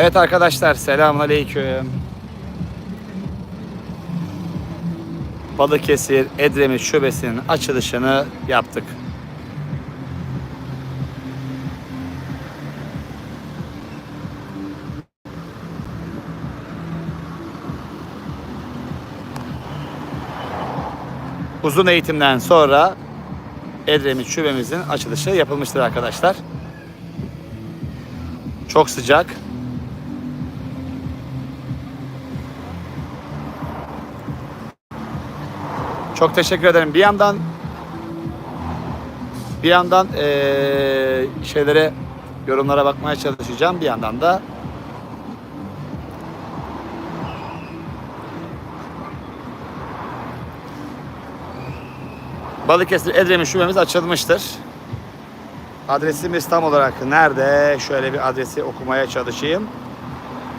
Evet arkadaşlar selamünaleyküm. Balıkesir Edremit Şubesi'nin açılışını yaptık. Uzun eğitimden sonra Edremit Şubemizin açılışı yapılmıştır arkadaşlar. Çok sıcak. Çok teşekkür ederim. Bir yandan bir yandan eee, şeylere yorumlara bakmaya çalışacağım. Bir yandan da Balıkesir Edremit şubemiz açılmıştır. Adresimiz tam olarak nerede? Şöyle bir adresi okumaya çalışayım.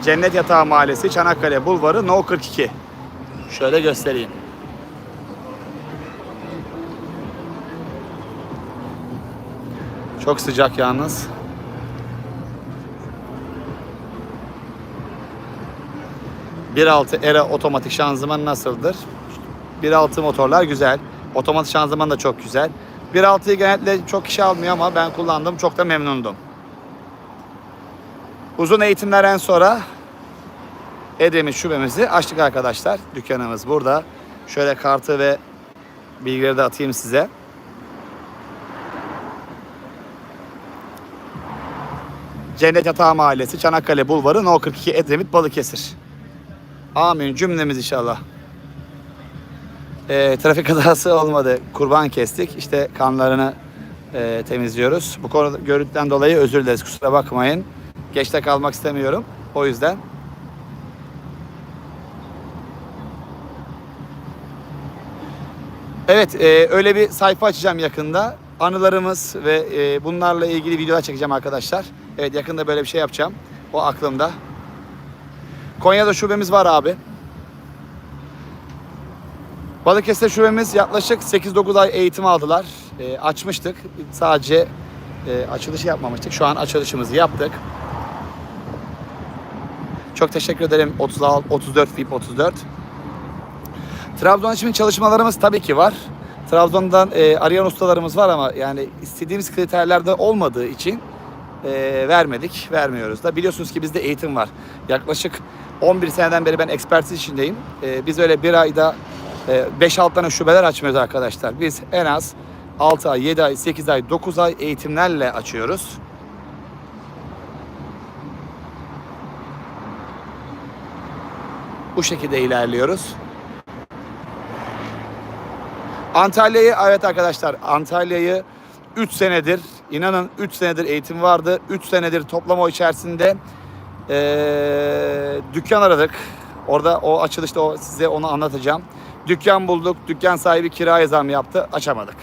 Cennet Yatağı Mahallesi, Çanakkale Bulvarı, No 42. Şöyle göstereyim. Çok sıcak yalnız. Bir altı era otomatik şanzıman nasıldır? 1.6 motorlar güzel. Otomatik şanzıman da çok güzel. 1.6'yı genellikle çok kişi almıyor ama ben kullandım. Çok da memnundum. Uzun eğitimlerden sonra Edremit şubemizi açtık arkadaşlar. Dükkanımız burada. Şöyle kartı ve bilgileri de atayım size. Cennet Yatağı Mahallesi, Çanakkale Bulvarı, No 42 Edremit, Balıkesir. Amin cümlemiz inşallah. E, trafik kazası olmadı. Kurban kestik. İşte kanlarını e, temizliyoruz. Bu konuda görüntüden dolayı özür dileriz. Kusura bakmayın. Geçte kalmak istemiyorum. O yüzden. Evet, e, öyle bir sayfa açacağım yakında. Anılarımız ve e, bunlarla ilgili videolar çekeceğim arkadaşlar. Evet, yakında böyle bir şey yapacağım. O aklımda. Konya'da şubemiz var abi. Balıkesir şubemiz yaklaşık 8-9 ay eğitim aldılar. E, açmıştık. Sadece e, açılışı yapmamıştık. Şu an açılışımızı yaptık. Çok teşekkür ederim 36, 34 VIP 34. Trabzon için çalışmalarımız tabii ki var. Trabzon'dan e, arayan ustalarımız var ama yani istediğimiz kriterlerde olmadığı için e, vermedik, vermiyoruz da. Biliyorsunuz ki bizde eğitim var. Yaklaşık 11 seneden beri ben ekspertiz içindeyim. E, biz öyle bir ayda e, 5-6 tane şubeler açmıyoruz arkadaşlar. Biz en az 6 ay, 7 ay, 8 ay, 9 ay eğitimlerle açıyoruz. Bu şekilde ilerliyoruz. Antalya'yı evet arkadaşlar Antalya'yı 3 senedir inanın 3 senedir eğitim vardı. 3 senedir toplama içerisinde eee, dükkan aradık. Orada o açılışta o, size onu anlatacağım. Dükkan bulduk. Dükkan sahibi kiraya zam yaptı. Açamadık.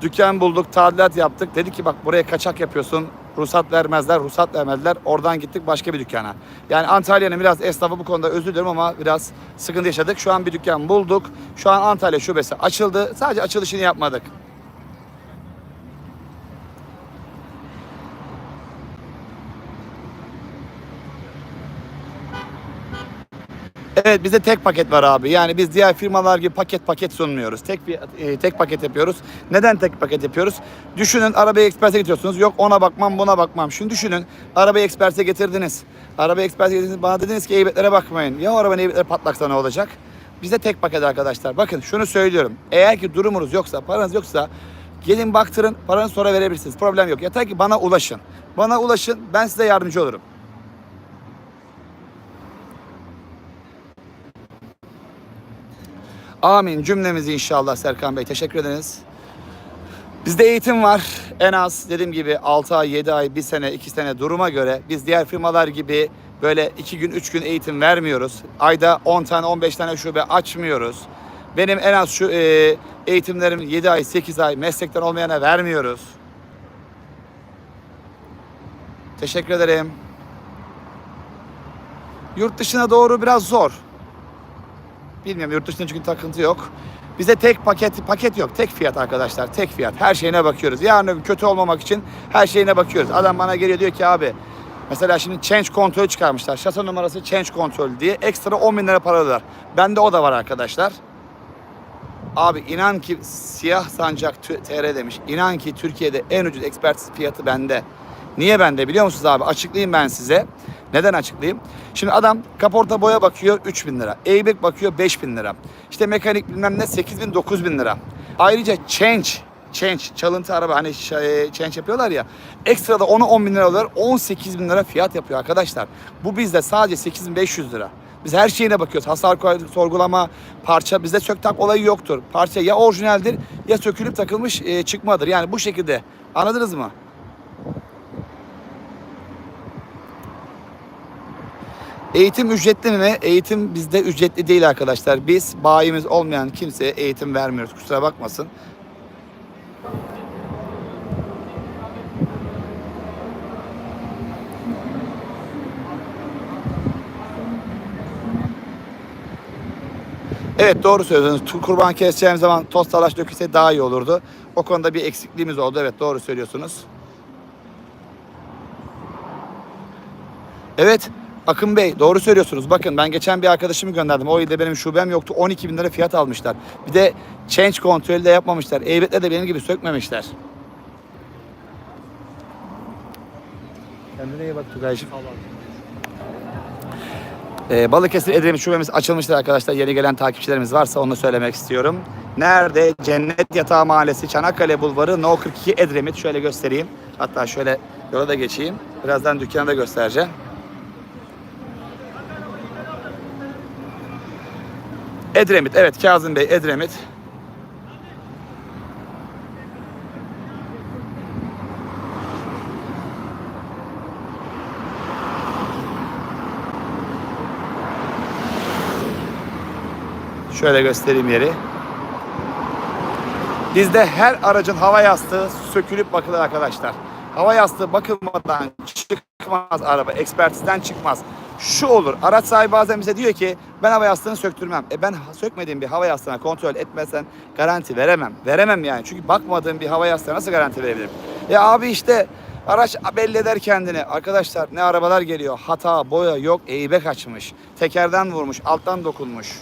Dükkan bulduk, tadilat yaptık. Dedi ki bak buraya kaçak yapıyorsun. Ruhsat vermezler, ruhsat vermediler. Oradan gittik başka bir dükkana. Yani Antalya'nın biraz esnafı bu konuda özür dilerim ama biraz sıkıntı yaşadık. Şu an bir dükkan bulduk. Şu an Antalya şubesi açıldı. Sadece açılışını yapmadık. Evet bizde tek paket var abi. Yani biz diğer firmalar gibi paket paket sunmuyoruz. Tek bir e, tek paket yapıyoruz. Neden tek paket yapıyoruz? Düşünün arabayı eksperse getiriyorsunuz. Yok ona bakmam buna bakmam. Şunu düşünün. Arabayı eksperse getirdiniz. Arabayı eksperse getirdiniz. Bana dediniz ki eybetlere bakmayın. Ya o arabanın eybetleri patlaksa ne olacak? Bizde tek paket arkadaşlar. Bakın şunu söylüyorum. Eğer ki durumunuz yoksa, paranız yoksa gelin baktırın. Paranızı sonra verebilirsiniz. Problem yok. Yeter ki bana ulaşın. Bana ulaşın. Ben size yardımcı olurum. Amin cümlemiz inşallah Serkan Bey. Teşekkür ederiz. Bizde eğitim var. En az dediğim gibi 6 ay, 7 ay, 1 sene, 2 sene duruma göre biz diğer firmalar gibi böyle 2 gün, 3 gün eğitim vermiyoruz. Ayda 10 tane, 15 tane şube açmıyoruz. Benim en az şu e, eğitimlerim 7 ay, 8 ay meslekten olmayana vermiyoruz. Teşekkür ederim. Yurt dışına doğru biraz zor. Bilmiyorum yurt dışında çünkü takıntı yok. Bize tek paket paket yok. Tek fiyat arkadaşlar. Tek fiyat. Her şeyine bakıyoruz. Yarın kötü olmamak için her şeyine bakıyoruz. Adam bana geliyor diyor ki abi Mesela şimdi change kontrolü çıkarmışlar. Şase numarası change kontrolü diye ekstra 10 bin lira para alıyorlar. Bende o da var arkadaşlar. Abi inan ki siyah sancak TR demiş. İnan ki Türkiye'de en ucuz ekspertiz fiyatı bende. Niye bende biliyor musunuz abi? Açıklayayım ben size. Neden açıklayayım? Şimdi adam kaporta boya bakıyor 3000 lira. Airbag bakıyor 5000 lira. İşte mekanik bilmem ne 8000 9000 lira. Ayrıca change change çalıntı araba hani ş- e, change yapıyorlar ya ekstra da onu 10 bin lira alıyorlar 18 bin lira fiyat yapıyor arkadaşlar bu bizde sadece 8500 lira biz her şeyine bakıyoruz hasar sorgulama parça bizde sök tak olayı yoktur parça ya orijinaldir ya sökülüp takılmış e, çıkmadır yani bu şekilde anladınız mı? Eğitim ücretli mi? Eğitim bizde ücretli değil arkadaşlar. Biz bayimiz olmayan kimseye eğitim vermiyoruz. Kusura bakmasın. Evet doğru söylüyorsunuz. Kurban keseceğim zaman toz talaş dökülse daha iyi olurdu. O konuda bir eksikliğimiz oldu. Evet doğru söylüyorsunuz. Evet Akın Bey doğru söylüyorsunuz. Bakın ben geçen bir arkadaşımı gönderdim. O ilde benim şubem yoktu. 12 bin lira fiyat almışlar. Bir de change kontrolü de yapmamışlar. Eybetle de benim gibi sökmemişler. Kendine iyi bak Tugay'cığım. Ee, Balıkesir Edremit şubemiz açılmıştır arkadaşlar. Yeni gelen takipçilerimiz varsa onu söylemek istiyorum. Nerede? Cennet Yatağı Mahallesi, Çanakkale Bulvarı, No 42 Edremit. Şöyle göstereyim. Hatta şöyle yola da geçeyim. Birazdan dükkanı da göstereceğim. Edremit. Evet Kazım Bey Edremit. Şöyle göstereyim yeri. Bizde her aracın hava yastığı sökülüp bakılır arkadaşlar. Hava yastığı bakılmadan çıkmaz araba. Ekspertizden çıkmaz. Şu olur. Araç sahibi bazen bize diyor ki ben hava yastığını söktürmem. E ben sökmediğim bir hava yastığına kontrol etmezsen garanti veremem. Veremem yani. Çünkü bakmadığım bir hava yastığına nasıl garanti verebilirim? Ya abi işte araç belli eder kendini. Arkadaşlar ne arabalar geliyor. Hata, boya yok. Eğibe kaçmış. Tekerden vurmuş. Alttan dokunmuş.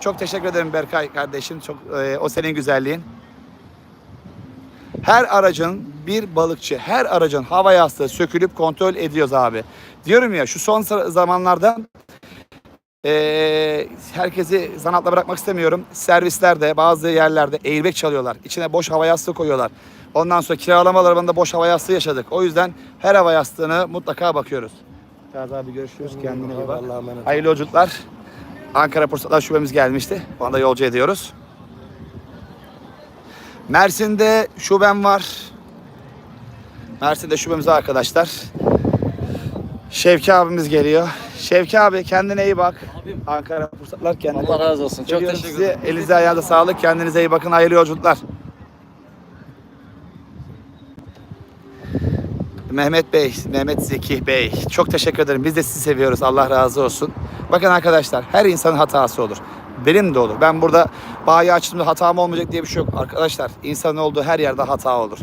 Çok teşekkür ederim Berkay kardeşim. Çok e, o senin güzelliğin. Her aracın bir balıkçı, her aracın hava yastığı sökülüp kontrol ediyoruz abi. Diyorum ya şu son zamanlarda e, herkesi zanaatla bırakmak istemiyorum. Servislerde bazı yerlerde airbag çalıyorlar. İçine boş hava yastığı koyuyorlar. Ondan sonra kiralama arabanında boş hava yastığı yaşadık. O yüzden her hava yastığını mutlaka bakıyoruz. Kaz abi görüşürüz. Kendine iyi bak. Hayırlı yolculuklar. Ankara Pursatlar şubemiz gelmişti. Onu da yolcu ediyoruz. Mersin'de şubem var. Mersin'de şubemiz var arkadaşlar. Şevki abimiz geliyor. Şevki abi kendine iyi bak. Ankara Pursatlar kendine Allah razı olsun. Çok Seviyorum teşekkür sizi. ederim. Elinize ayağınıza sağlık. Kendinize iyi bakın. Hayırlı yolculuklar. Mehmet Bey, Mehmet Zeki Bey. Çok teşekkür ederim. Biz de sizi seviyoruz. Allah razı olsun. Bakın arkadaşlar her insanın hatası olur. Benim de olur. Ben burada bayi açtığımda hatam olmayacak diye bir şey yok. Arkadaşlar insanın olduğu her yerde hata olur.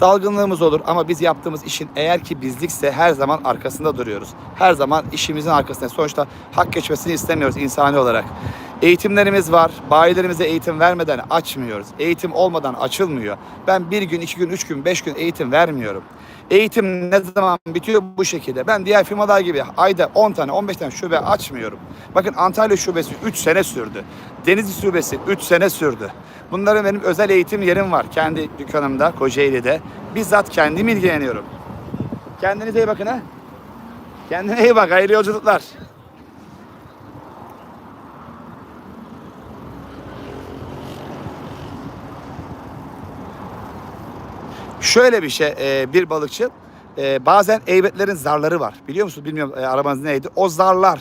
Dalgınlığımız olur ama biz yaptığımız işin eğer ki bizlikse her zaman arkasında duruyoruz. Her zaman işimizin arkasında. Sonuçta hak geçmesini istemiyoruz insani olarak. Eğitimlerimiz var. Bayilerimize eğitim vermeden açmıyoruz. Eğitim olmadan açılmıyor. Ben bir gün, iki gün, üç gün, beş gün eğitim vermiyorum. Eğitim ne zaman bitiyor bu şekilde. Ben diğer firmalar gibi ayda 10 tane 15 tane şube açmıyorum. Bakın Antalya şubesi 3 sene sürdü. Denizli şubesi 3 sene sürdü. Bunların benim özel eğitim yerim var. Kendi dükkanımda Kocaeli'de. Bizzat kendim ilgileniyorum. Kendinize iyi bakın ha. Kendine iyi bak. Hayırlı yolculuklar. Şöyle bir şey, e, bir balıkçı e, bazen eybetlerin zarları var. Biliyor musun? Bilmiyorum e, arabanız neydi. O zarlar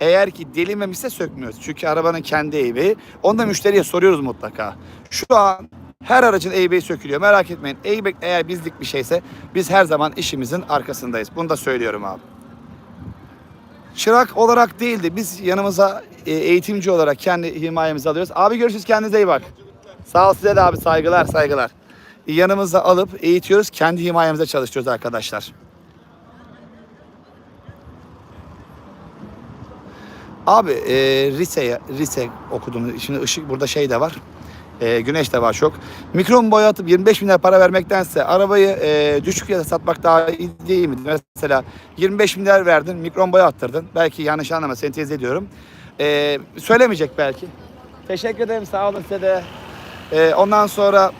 eğer ki delinmemişse sökmüyoruz. Çünkü arabanın kendi eybeği. Onu da müşteriye soruyoruz mutlaka. Şu an her aracın eybeği sökülüyor. Merak etmeyin. Eybek eğer bizlik bir şeyse biz her zaman işimizin arkasındayız. Bunu da söylüyorum abi. Çırak olarak değildi. Biz yanımıza e, eğitimci olarak kendi himayemizi alıyoruz. Abi görüşürüz. Kendinize iyi bak. Sağ ol size de abi. Saygılar, saygılar yanımıza alıp eğitiyoruz. Kendi himayemize çalışıyoruz arkadaşlar. Abi e, Rise'ye Rise okudum. Şimdi ışık burada şey de var. E, güneş de var çok. Mikron boya atıp 25 bin lira para vermektense arabayı e, düşük fiyata satmak daha iyi değil mi? Mesela 25 bin lira verdin mikron boya attırdın. Belki yanlış anlama sentez ediyorum. E, söylemeyecek belki. Teşekkür ederim sağ olun size de. E, ondan sonra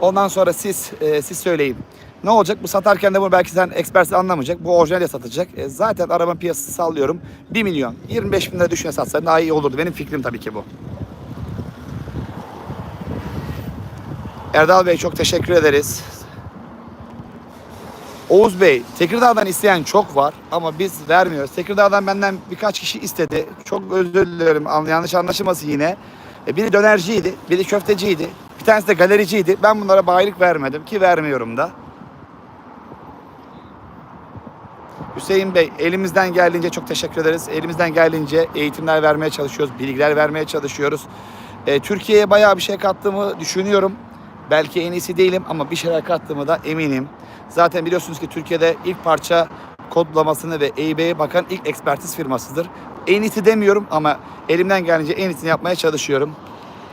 Ondan sonra siz e, siz söyleyin. Ne olacak? Bu satarken de bunu belki sen ekspersiz anlamayacak. Bu orijinal satacak. E, zaten arabanın piyasası sallıyorum. 1 milyon. 25 bin lira düşüne satsan daha iyi olurdu. Benim fikrim tabii ki bu. Erdal Bey çok teşekkür ederiz. Oğuz Bey, Tekirdağ'dan isteyen çok var ama biz vermiyoruz. Tekirdağ'dan benden birkaç kişi istedi. Çok özür dilerim. an- Yanlış anlaşılması yine. E, Biri dönerciydi, biri köfteciydi. Bir tanesi de galericiydi. Ben bunlara bayilik vermedim ki vermiyorum da. Hüseyin Bey, elimizden geldiğince çok teşekkür ederiz. Elimizden geldiğince eğitimler vermeye çalışıyoruz, bilgiler vermeye çalışıyoruz. E, Türkiye'ye bayağı bir şey kattığımı düşünüyorum. Belki en iyisi değilim ama bir şeyler kattığımı da eminim. Zaten biliyorsunuz ki Türkiye'de ilk parça kodlamasını ve EYB'ye bakan ilk ekspertiz firmasıdır. En iyisi demiyorum ama elimden gelince en iyisini yapmaya çalışıyorum.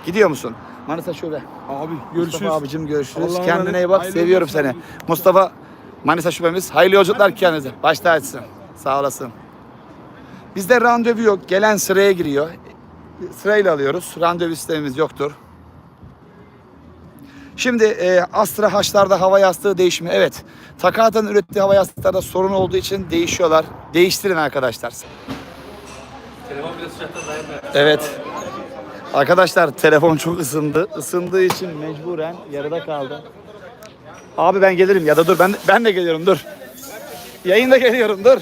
Gidiyor musun? Manisa Şube. Abi görüşürüz. Mustafa abicim görüşürüz. Allah'a Kendine emanet. iyi bak. Hayırlı Seviyorum seni. Mustafa Manisa şubemiz. Hayırlı yolculuklar kendinize. Başta açsın. Sağ olasın. Bizde randevu yok. Gelen sıraya giriyor. Sırayla alıyoruz. Randevu sistemimiz yoktur. Şimdi e, Astra Haçlarda hava yastığı değişimi. Evet. Takata'nın ürettiği hava yastıklarda sorun olduğu için değişiyorlar. Değiştirin arkadaşlar. Evet. Arkadaşlar telefon çok ısındı. Isındığı için mecburen yarıda kaldı. Abi ben gelirim ya da dur ben ben de geliyorum dur. Yayında geliyorum dur.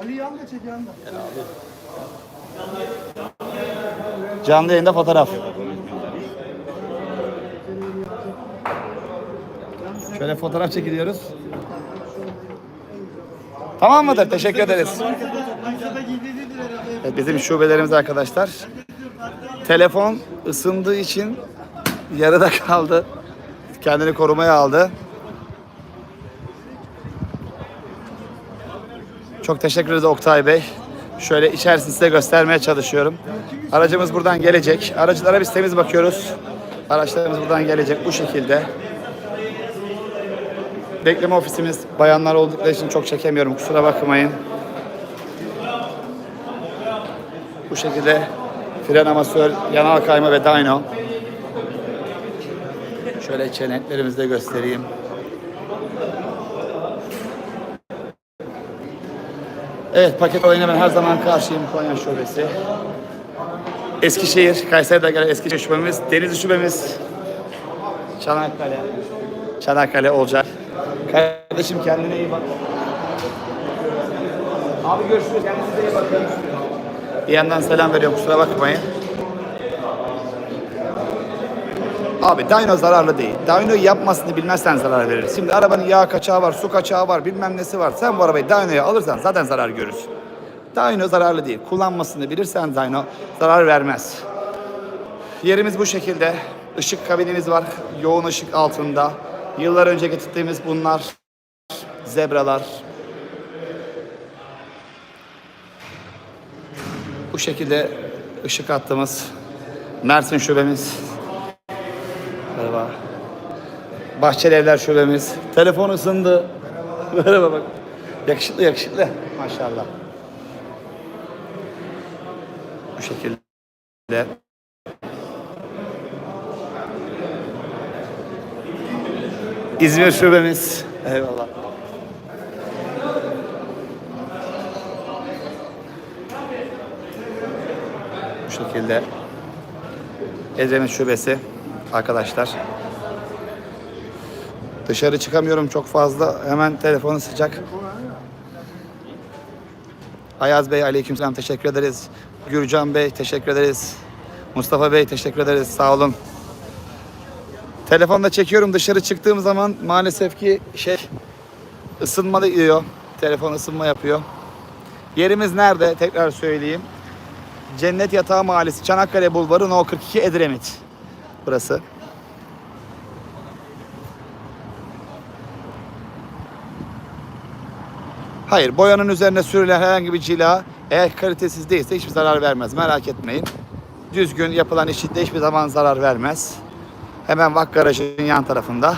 Ali yan da çek yan da. Canlı yayında fotoğraf. Şöyle fotoğraf çekiliyoruz. Tamam mıdır? Teşekkür ederiz. Evet, bizim şubelerimiz arkadaşlar. Telefon ısındığı için yarıda kaldı. Kendini korumaya aldı. Çok teşekkür ederiz Oktay Bey. Şöyle içerisini size göstermeye çalışıyorum. Aracımız buradan gelecek. Aracılara biz temiz bakıyoruz. Araçlarımız buradan gelecek bu şekilde. Bekleme ofisimiz bayanlar oldukları için çok çekemiyorum. Kusura bakmayın. Bu şekilde fren amasör, yanal kayma ve dyno. Şöyle çeneklerimizi de göstereyim. Evet paket olayına ben her zaman karşıyım Konya Şubesi. Eskişehir, Kayseri'de gelen Eskişehir şubemiz, Denizli şubemiz, Çanakkale, Çanakkale olacak. Kardeşim kendine iyi bak. Abi görüşürüz, kendinize iyi bakın. Bir yandan selam veriyorum, kusura bakmayın. Abi dyno zararlı değil. Dyno'yu yapmasını bilmezsen zarar verir. Şimdi arabanın yağ kaçağı var, su kaçağı var, bilmem nesi var. Sen bu arabayı dyno'ya alırsan zaten zarar görürsün. Dyno zararlı değil. Kullanmasını bilirsen dyno zarar vermez. Yerimiz bu şekilde. Işık kabinimiz var. Yoğun ışık altında. Yıllar önce getirdiğimiz bunlar. Zebralar. Şekilde ışık hattımız. Mersin şubemiz. Merhaba. Bahçeli Evler Şubemiz. Telefon ısındı. Merhaba bak. Yakışıklı yakışıklı. Maşallah. Bu şekilde. İzmir Şubemiz. Eyvallah. Şekilde. Edremit Şubesi arkadaşlar. Dışarı çıkamıyorum çok fazla. Hemen telefonu sıcak. Ayaz Bey aleykümselam teşekkür ederiz. Gürcan Bey teşekkür ederiz. Mustafa Bey teşekkür ederiz. Sağ olun. Telefonda çekiyorum dışarı çıktığım zaman maalesef ki şey ısınma da diyor. Telefon ısınma yapıyor. Yerimiz nerede? Tekrar söyleyeyim. Cennet Yatağı Mahallesi, Çanakkale Bulvarı, No 42 Edremit. Burası. Hayır, boyanın üzerine sürülen herhangi bir cila eğer kalitesiz değilse hiçbir zarar vermez. Merak etmeyin. Düzgün yapılan işitte hiçbir zaman zarar vermez. Hemen vak garajının yan tarafında.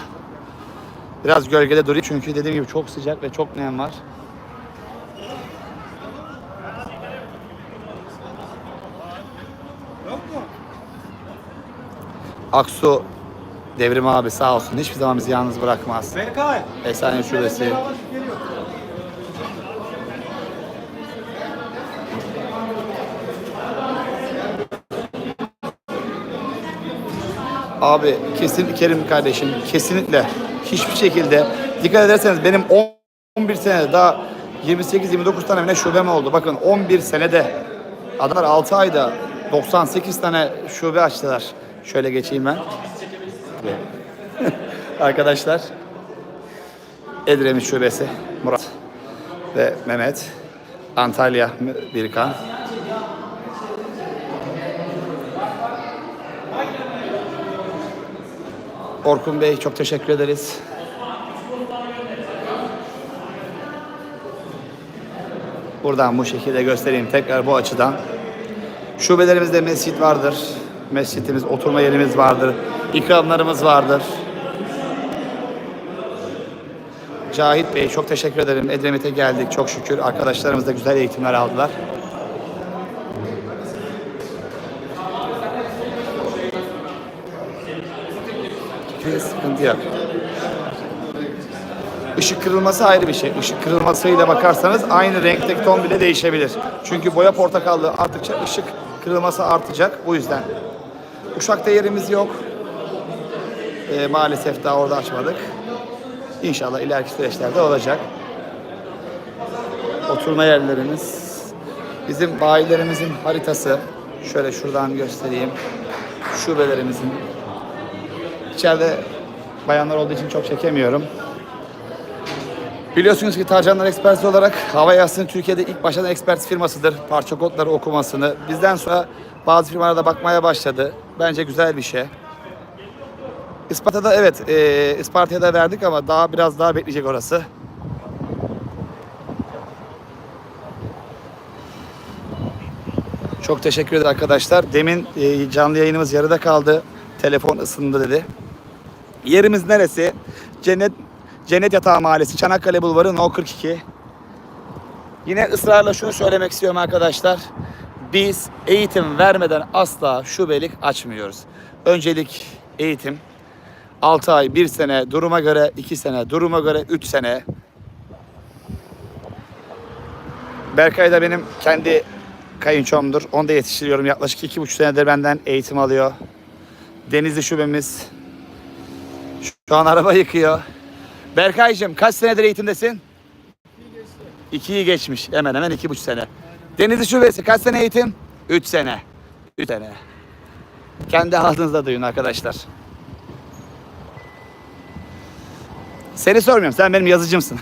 Biraz gölgede durayım çünkü dediğim gibi çok sıcak ve çok nem var. Aksu Devrim abi sağ olsun hiçbir zaman bizi yalnız bırakmaz. Berkay. Esane şubesi. Abi kesin Kerim kardeşim kesinlikle hiçbir şekilde dikkat ederseniz benim 11 senede daha 28-29 tane mi ne şubem oldu. Bakın 11 senede adamlar 6 ayda 98 tane şube açtılar. Şöyle geçeyim ben. Arkadaşlar Edremit Şubesi Murat ve Mehmet Antalya Birkan Orkun Bey çok teşekkür ederiz. Buradan bu şekilde göstereyim tekrar bu açıdan. Şubelerimizde mescit vardır. Mescitimiz, oturma yerimiz vardır. İkramlarımız vardır. Cahit Bey çok teşekkür ederim. Edremit'e geldik çok şükür. Arkadaşlarımız da güzel eğitimler aldılar. Sıkıntı yok. Işık kırılması ayrı bir şey. Işık kırılmasıyla bakarsanız aynı renkteki ton bile değişebilir. Çünkü boya portakallı arttıkça ışık kırılması artacak. Bu yüzden. Uşak'ta yerimiz yok. Ee, maalesef daha orada açmadık. İnşallah ileriki süreçlerde olacak. Oturma yerlerimiz. Bizim bayilerimizin haritası. Şöyle şuradan göstereyim. Şubelerimizin. İçeride bayanlar olduğu için çok çekemiyorum. Biliyorsunuz ki Tarcanlar Ekspertiz olarak Hava Yastı'nın Türkiye'de ilk başlayan ekspertiz firmasıdır. Parça kodları okumasını. Bizden sonra bazı firmalar da bakmaya başladı. Bence güzel bir şey. Isparta'da evet, e, Isparta'ya da verdik ama daha biraz daha bekleyecek orası. Çok teşekkür ederim arkadaşlar. Demin e, canlı yayınımız yarıda kaldı. Telefon ısındı dedi. Yerimiz neresi? Cennet Cennet Yatağı Mahallesi, Çanakkale Bulvarı No 42. Yine ısrarla şunu söylemek istiyorum arkadaşlar. Biz eğitim vermeden asla şubelik açmıyoruz. Öncelik eğitim. 6 ay, 1 sene, duruma göre 2 sene, duruma göre 3 sene. Berkay da benim kendi kayınçomdur. Onu da yetiştiriyorum. Yaklaşık 2,5 senedir benden eğitim alıyor. Denizli şubemiz. Şu an araba yıkıyor. Berkay'cığım kaç senedir eğitimdesin? İkiyi geçmiş. Hemen hemen iki buçuk sene. Denizli Şubesi kaç sene eğitim? Üç sene. Üç sene. Kendi ağzınızda duyun arkadaşlar. Seni sormuyorum. Sen benim yazıcımsın.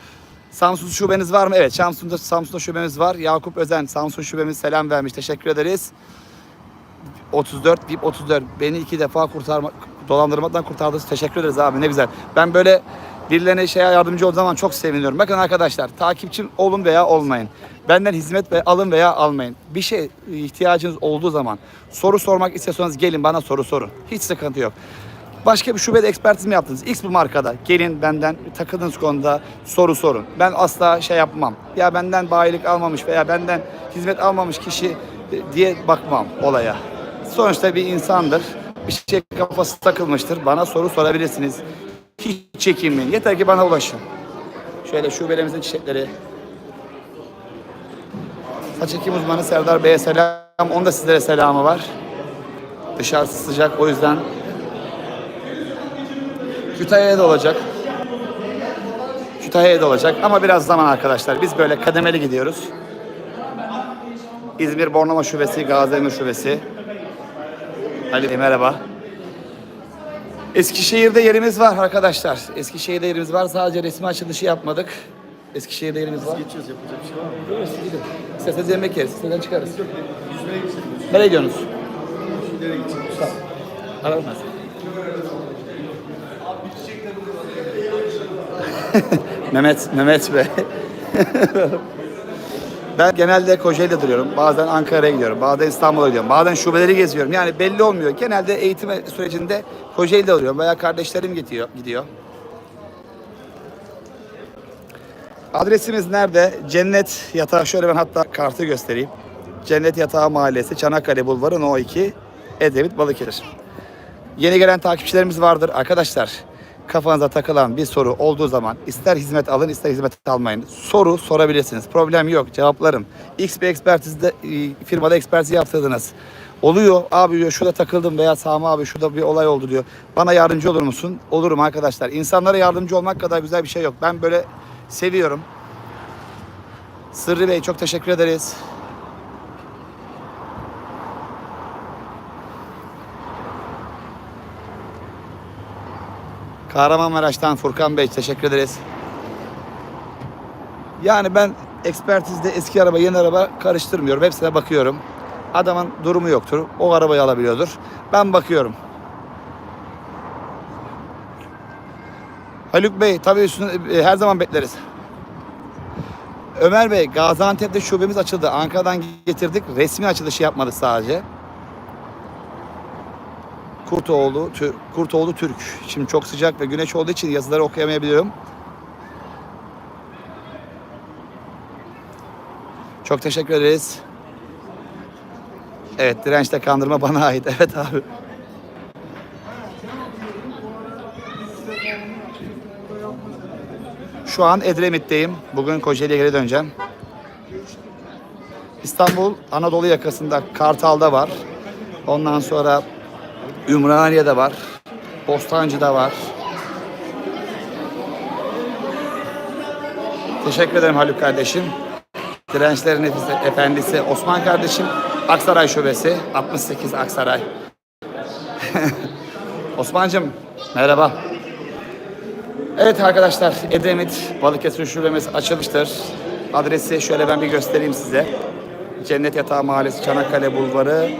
Samsun şubeniz var mı? Evet. Samsun'da, Samsun'da şubemiz var. Yakup Özen Samsun şubemiz selam vermiş. Teşekkür ederiz. 34, VIP 34. Beni iki defa kurtarma, dolandırmadan kurtardınız. Teşekkür ederiz abi ne güzel. Ben böyle birilerine şeye yardımcı olduğum zaman çok seviniyorum. Bakın arkadaşlar takipçim olun veya olmayın. Benden hizmet ve alın veya almayın. Bir şey ihtiyacınız olduğu zaman soru sormak istiyorsanız gelin bana soru sorun. Hiç sıkıntı yok. Başka bir şubede ekspertiz mi yaptınız? X bir markada. Gelin benden takıldığınız konuda soru sorun. Ben asla şey yapmam. Ya benden bayilik almamış veya benden hizmet almamış kişi e, diye bakmam olaya. Sonuçta bir insandır. Bir şey kafası takılmıştır. Bana soru sorabilirsiniz. Çekinmeyin. Yeter ki bana ulaşın. Şöyle şubelerimizin çiçekleri. Saç ekim uzmanı Serdar Bey'e selam. Onun da sizlere selamı var. Dışarısı sıcak o yüzden Kütahya'ya da olacak. Kütahya'ya da olacak ama biraz zaman arkadaşlar. Biz böyle kademeli gidiyoruz. İzmir Bornova Şubesi, Gaziemir Şubesi. Ali Bey merhaba. Eskişehir'de yerimiz var arkadaşlar. Eskişehir'de yerimiz var. Sadece resmi açılışı yapmadık. Eskişehir'de yerimiz var. Geçiyoruz yapacak bir şey var mı? Buyurun siz gidin. İsterseniz yemek yeriz. İsterseniz çıkarız. Yüzmeye gideceğiz. Nereye gidiyorsunuz? Nereye gideceğiz? Ararım ben seni. Mehmet, Mehmet Bey. Ben genelde Kocaeli'de duruyorum. Bazen Ankara'ya gidiyorum. Bazen İstanbul'a gidiyorum. Bazen şubeleri geziyorum. Yani belli olmuyor. Genelde eğitim sürecinde Kocaeli'de oluyorum. Veya kardeşlerim gidiyor. gidiyor. Adresimiz nerede? Cennet Yatağı. Şöyle ben hatta kartı göstereyim. Cennet Yatağı Mahallesi, Çanakkale Bulvarı, No 2, Edremit, Balıkesir. Yeni gelen takipçilerimiz vardır. Arkadaşlar kafanıza takılan bir soru olduğu zaman ister hizmet alın ister hizmet almayın. Soru sorabilirsiniz. Problem yok. Cevaplarım. X bir ekspertizde e, firmada ekspertiz yaptırdınız. Oluyor abi diyor şurada takıldım veya Sami abi şurada bir olay oldu diyor. Bana yardımcı olur musun? Olurum arkadaşlar. İnsanlara yardımcı olmak kadar güzel bir şey yok. Ben böyle seviyorum. Sırrı Bey çok teşekkür ederiz. Kahramanmaraş'tan Furkan Bey teşekkür ederiz. Yani ben ekspertizde eski araba yeni araba karıştırmıyorum. Hepsine bakıyorum. Adamın durumu yoktur. O arabayı alabiliyordur. Ben bakıyorum. Haluk Bey tabii üstüne, e, her zaman bekleriz. Ömer Bey Gaziantep'te şubemiz açıldı. Ankara'dan getirdik. Resmi açılışı yapmadık sadece. Kurtoğlu, Tü- Kurtoğlu Türk. Şimdi çok sıcak ve güneş olduğu için yazıları okuyamayabiliyorum. Çok teşekkür ederiz. Evet dirençte kandırma bana ait. Evet abi. Şu an Edremit'teyim. Bugün Kocaeli'ye geri döneceğim. İstanbul Anadolu yakasında Kartal'da var. Ondan sonra Ümraniye'de var. Bostancı'da var. Teşekkür ederim Haluk kardeşim. Dirençlerin Efendisi- Osman kardeşim. Aksaray Şubesi 68 Aksaray. Osman'cım merhaba. Evet arkadaşlar Edremit Balıkesir Şubemiz açılmıştır. Adresi şöyle ben bir göstereyim size. Cennet Yatağı Mahallesi Çanakkale Bulvarı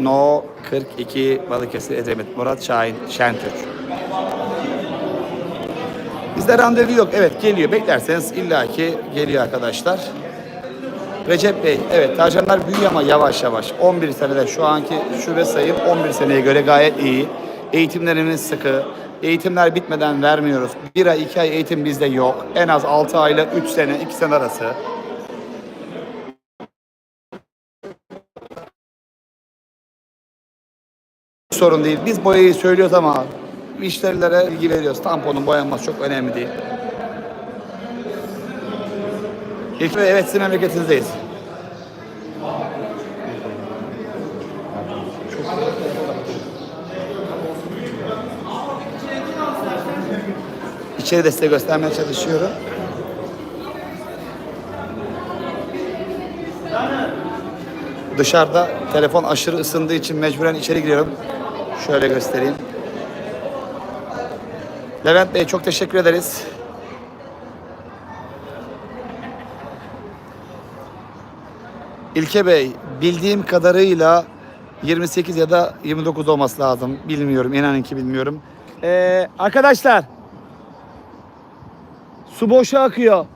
No 42 Balıkesir Edremit Murat Şahin Şentürk. Bizde randevu yok. Evet geliyor. Beklerseniz illaki geliyor arkadaşlar. Recep Bey, evet Tarcanlar büyüyor ama yavaş yavaş. 11 senede şu anki şube sayım 11 seneye göre gayet iyi. Eğitimlerimiz sıkı. Eğitimler bitmeden vermiyoruz. Bir ay, iki ay eğitim bizde yok. En az 6 ayla 3 sene, 2 sene arası. Sorun değil. Biz boyayı söylüyoruz ama müşterilere bilgi veriyoruz. Tamponun boyanması çok önemli değil. İlk ve evet sizin memleketinizdeyiz. İçeri de size göstermeye çalışıyorum. Dışarıda telefon aşırı ısındığı için mecburen içeri giriyorum. Şöyle göstereyim. Levent Bey çok teşekkür ederiz. İlke Bey bildiğim kadarıyla 28 ya da 29 olması lazım. Bilmiyorum inanın ki bilmiyorum. Ee, arkadaşlar su boşa akıyor.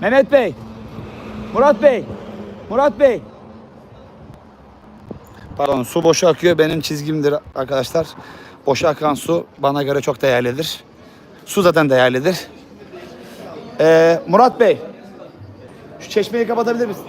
Mehmet Bey, Murat Bey, Murat Bey. Pardon su boşa akıyor benim çizgimdir arkadaşlar. Boşa akan su bana göre çok değerlidir. Su zaten değerlidir. Ee, Murat Bey. Şu çeşmeyi kapatabilir misin?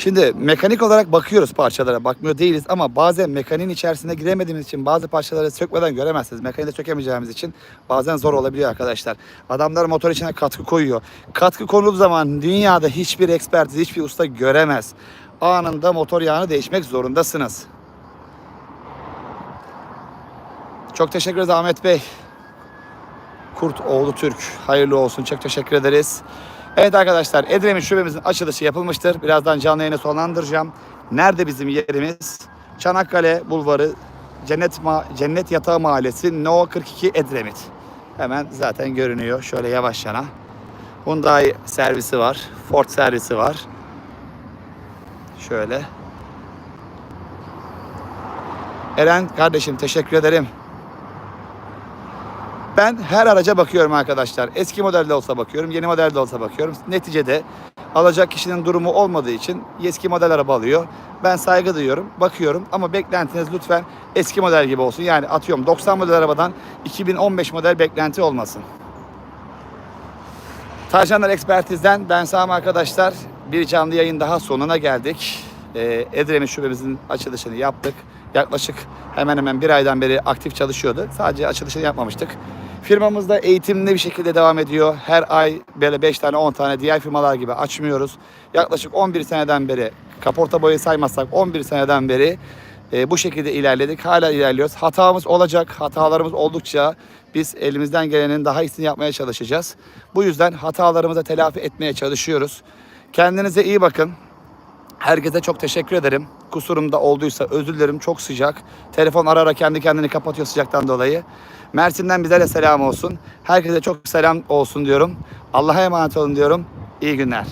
Şimdi mekanik olarak bakıyoruz parçalara, bakmıyor değiliz ama bazen mekaniğin içerisine giremediğimiz için bazı parçaları sökmeden göremezsiniz. Mekaniği de sökemeyeceğimiz için bazen zor olabiliyor arkadaşlar. Adamlar motor içine katkı koyuyor. Katkı konulduğu zaman dünyada hiçbir ekspertiz, hiçbir usta göremez. Anında motor yağını değişmek zorundasınız. Çok teşekkür ederiz Ahmet Bey. Kurt oğlu Türk. Hayırlı olsun. Çok teşekkür ederiz. Evet arkadaşlar Edremit şubemizin açılışı yapılmıştır. Birazdan canlı yayını sonlandıracağım. Nerede bizim yerimiz? Çanakkale Bulvarı Cennet, Ma- Cennet Yatağı Mahallesi No 42 Edremit. Hemen zaten görünüyor. Şöyle yavaş yana. Hyundai servisi var. Ford servisi var. Şöyle. Eren kardeşim teşekkür ederim. Ben her araca bakıyorum arkadaşlar. Eski modelde olsa bakıyorum, yeni modelde olsa bakıyorum. Neticede alacak kişinin durumu olmadığı için eski model araba alıyor. Ben saygı duyuyorum, bakıyorum ama beklentiniz lütfen eski model gibi olsun. Yani atıyorum 90 model arabadan 2015 model beklenti olmasın. Tarcanlar Ekspertiz'den ben Sami arkadaşlar. Bir canlı yayın daha sonuna geldik. Ee, Edremit şubemizin açılışını yaptık. Yaklaşık hemen hemen bir aydan beri aktif çalışıyordu. Sadece açılışını yapmamıştık. Firmamızda eğitimli bir şekilde devam ediyor. Her ay böyle 5 tane 10 tane diğer firmalar gibi açmıyoruz. Yaklaşık 11 seneden beri kaporta boyayı saymazsak 11 seneden beri e, bu şekilde ilerledik. Hala ilerliyoruz. Hatamız olacak. Hatalarımız oldukça biz elimizden gelenin daha iyisini yapmaya çalışacağız. Bu yüzden hatalarımızı telafi etmeye çalışıyoruz. Kendinize iyi bakın. Herkese çok teşekkür ederim. Kusurum da olduysa özür dilerim. Çok sıcak. Telefon ara ara kendi kendini kapatıyor sıcaktan dolayı. Mersin'den bize de selam olsun. Herkese çok selam olsun diyorum. Allah'a emanet olun diyorum. İyi günler.